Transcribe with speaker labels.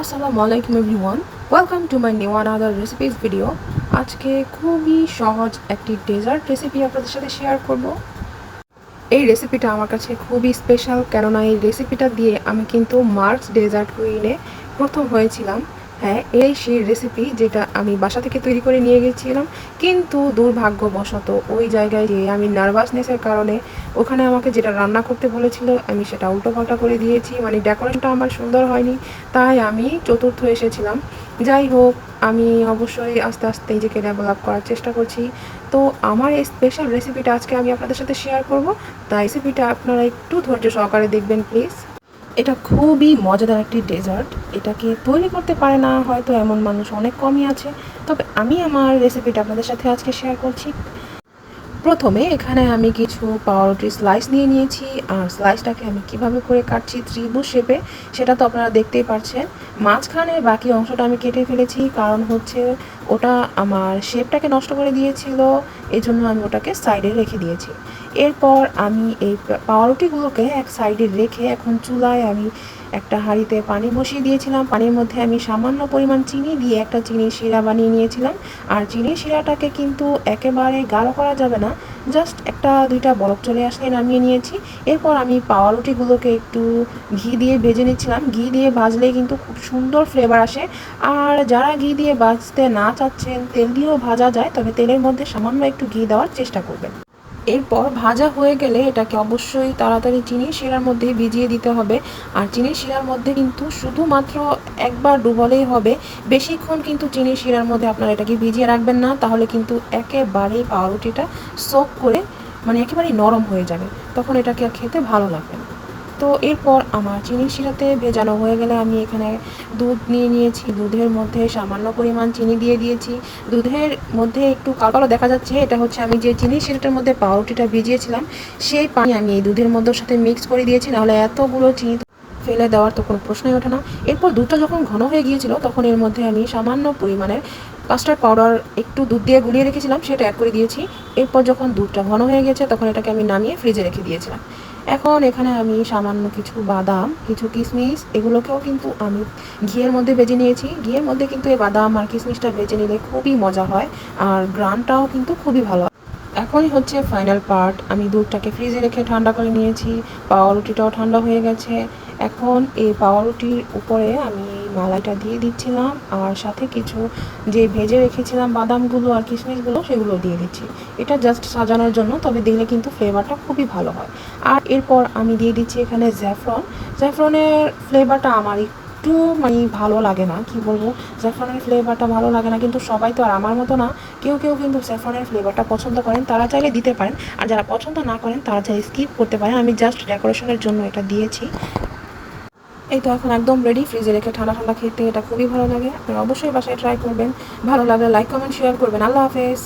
Speaker 1: আসসালামু আলাইকুম everyone welcome to my new another recipes video আজকে খুবই সহজ একটি ডেজার্ট রেসিপি আপনাদের সাথে শেয়ার করব। এই রেসিপিটা আমার কাছে খুবই স্পেশাল কেননা এই রেসিপিটা দিয়ে আমি কিন্তু মার্চ ডেজার্ট কুইনে প্রথম হয়েছিলাম। হ্যাঁ এই সেই রেসিপি যেটা আমি বাসা থেকে তৈরি করে নিয়ে গেছিলাম। কিন্তু দুর্ভাগ্যবশত ওই জায়গায় গিয়ে আমি নার্ভাসনেসের কারণে ওখানে আমাকে যেটা রান্না করতে বলেছিল, আমি সেটা উল্টোপাল্টা করে দিয়েছি। মানে ডেকোরেশনটা আমার সুন্দর হয়নি, তাই আমি চতুর্থ এসেছিলাম। যাই হোক, আমি অবশ্যই আস্তে আস্তে নিজেকে ডেভেলপ করার চেষ্টা করছি। তো আমার এই স্পেশাল রেসিপিটা আজকে আমি আপনাদের সাথে শেয়ার করব। তাই রেসিপিটা আপনারা একটু ধৈর্য সহকারে দেখবেন প্লিজ এটা খুবই মজাদার একটি ডেজার্ট এটাকে তৈরি করতে পারে না, হয়তো এমন মানুষ অনেক কমই আছে। তবে আমি আমার রেসিপিটা আপনাদের সাথে আজকে শেয়ার করছি। প্রথমে এখানে আমি কিছু পাউরুটির স্লাইস নিয়ে নিয়েছি। আর স্লাইসটাকে আমি কীভাবে করে কাটছি ত্রিভুজ শেপে সেটা তো আপনারা দেখতেই পাচ্ছেন মাঝখানে বাকি অংশটা আমি কেটে ফেলেছি। কারণ হচ্ছে ওটা আমার শেপটাকে নষ্ট করে দিয়েছিল এই জন্য আমি ওটাকে সাইডে রেখে দিয়েছি। এরপর আমি এই পাউরুটিগুলোকে এক সাইডে রেখে এখন চুলায় আমি একটা হাঁড়িতে পানি বসিয়ে দিয়েছিলাম। পানির মধ্যে আমি সামান্য পরিমাণ চিনি দিয়ে একটা চিনির শিরা বানিয়ে নিয়েছিলাম। আর চিনির শিরাটাকে কিন্তু একেবারে গাঢ় করা যাবে না জাস্ট একটা দুইটা বরফ চলে আসে, নামিয়ে নিয়েছি। এরপর আমি পাউরুটিগুলোকে একটু ঘি দিয়ে ভেজে নিচ্ছিলাম। ঘি দিয়ে ভাজলে কিন্তু খুব সুন্দর ফ্লেভার আসে। আর যারা ঘি দিয়ে ভাজতে না চাচ্ছেন, তেল দিয়েও ভাজা যায়, তবে তেলের মধ্যে সামান্য একটু ঘি দেওয়ার চেষ্টা করবেন। এরপর ভাজা হয়ে গেলে এটাকে অবশ্যই তাড়াতাড়ি চিনি শিরার মধ্যে ভিজিয়ে দিতে হবে। আর চিনি শিরার মধ্যে কিন্তু শুধুমাত্র একবার ডুবলেই হবে। বেশিক্ষণ কিন্তু চিনি শিরার মধ্যে আপনারা এটাকে ভিজিয়ে রাখবেন না, তাহলে কিন্তু একেবারেই পাউরুটিটা সোক করে মানে একেবারেই নরম হয়ে যাবে। তখন এটাকে খেতে ভালো লাগবে না। তো এরপর আমার চিনি শিরাতে ভেজানো হয়ে গেলে আমি এখানে দুধ নিয়ে নিয়েছি। দুধের মধ্যে সামান্য পরিমাণ চিনি দিয়ে দিয়েছি। দুধের মধ্যে একটু কালো দেখা যাচ্ছে। এটা হচ্ছে আমি যে চিনি শিরাটার মধ্যে পাউরুটিটা ভিজিয়েছিলাম, সেই পানি আমি এই দুধের মধ্যে সাথে মিক্স করে দিয়েছি। নাহলে এতগুলো চিনি ফেলে দেওয়ার তো কোনো প্রশ্নই ওঠে না। এরপর দুধটা যখন ঘন হয়ে গিয়েছিল, তখন এর মধ্যে আমি সামান্য পরিমাণে কাস্টার্ড পাউডার একটু দুধ দিয়ে গুলিয়ে রেখেছিলাম, সেটা অ্যাড করে দিয়েছি। এরপর যখন দুধটা ঘন হয়ে গেছে, তখন এটাকে আমি নামিয়ে ফ্রিজে রেখে দিয়েছিলাম। এখন এখানে আমি সামান্য কিছু বাদাম, কিছু কিশমিশ এগুলোকেও কিন্তু আমি ঘিয়ের মধ্যে ভেজে নিয়েছি। ঘিয়ের মধ্যে কিন্তু এই বাদাম আর কিশমিশটা ভেজে নিলে খুবই মজা হয় আর গ্রানটাও কিন্তু খুবই ভালো। এখনই হচ্ছে ফাইনাল পার্ট আমি দুধটাকে ফ্রিজে রেখে ঠান্ডা করে নিয়েছি। পাউরুটিটাও ঠান্ডা হয়ে গেছে। এখন এই পাউরুটির উপরে আমি মালাইটা দিয়ে দিচ্ছিলাম, আর সাথে কিছু যে ভেজে রেখেছিলাম বাদামগুলো আর কিশমিশগুলো, সেগুলো দিয়ে দিচ্ছি। এটা জাস্ট সাজানোর জন্য, তবে দিলে কিন্তু ফ্লেভারটা খুবই ভালো হয়। আর এরপর আমি দিয়ে দিচ্ছি এখানে জ্যাফরন জ্যাফরনের ফ্লেভারটা আমার একটু মানে ভালো লাগে না, কি বলব? স্যাফরনের ফ্লেভারটা ভালো লাগে না, কিন্তু সবাই তো আর আমার মতো না। কেউ কেউ কিন্তু স্যাফরনের ফ্লেভারটা পছন্দ করেন, তারা চাইলে দিতে পারেন। আর যারা পছন্দ না করেন, তারা চাইলে স্কিপ করতে পারেন। আমি জাস্ট ডেকোরেশনের জন্য এটা দিয়েছি। এই তো এখন একদম রেডি ফ্রিজে রেখে ঠান্ডা ঠান্ডা খেতে, এটা খুবই ভালো লাগে। আপনারা অবশ্যই বাসায় ট্রাই করবেন। ভালো লাগলে লাইক কমেন্ট শেয়ার করবেন। আল্লাহ হাফেজ।